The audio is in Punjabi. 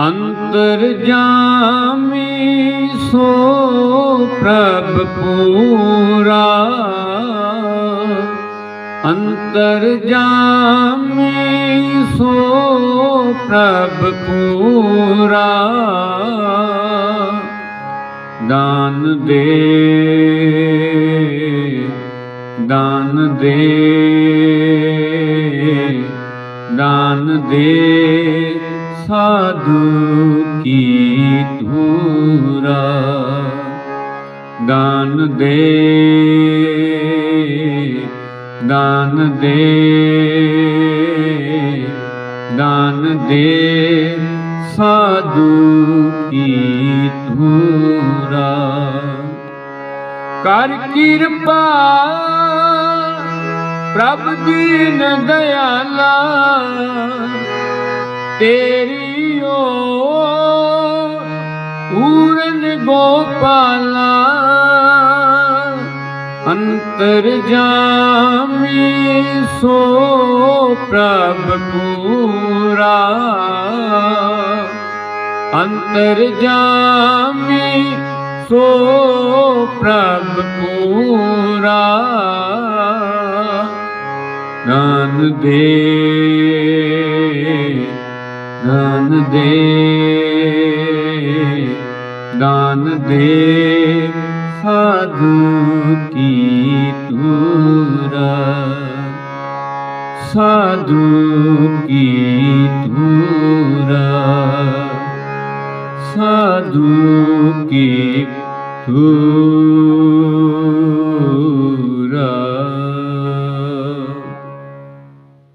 ਅੰਤਰ ਜਾਮੀ ਸੋ ਪ੍ਰਭ ਪੂਰਾ। ਅੰਤਰ ਜਾਮੀ ਸੋ ਪ੍ਰਭ ਪੂਰਾ। ਦਾਨ ਦੇ ਦਾਨ ਦੇ ਦਾਨ ਦੇ। ਸਾਧੂ ਕੀ ਧੂਰਾ ਦਾਨ ਦੇ ਦਾਨ ਦੇ ਦਾਨ ਦੇ ਸਾਧੂ ਕੀ ਧੂਰਾ। ਕਰ ਕਿਰਪਾ ਪ੍ਰਭ ਦੀਨ ਦਇਆਲਾ ਤੇਰੀ ਓ ਊਰਨ ਗੋਪਾਲਾ ਅੰਤਰ ਜਾਮੀ ਸੋ ਪ੍ਰਭ ਪੂਰਾ। ਅੰਤਰ ਜਾਮੀ ਸੋ ਪ੍ਰਭ ਪੂਰਾ। ਦਾਨ ਦੇ ਦਾਨ ਦੇ ਦਾਨ ਦੇ ਸਾਧੂ ਕੀ ਤੂਰਾ ਸਾਧੂ ਕੀ ਤੂਰਾ ਸਾਧੂ ਕੀ ਤੂਰਾ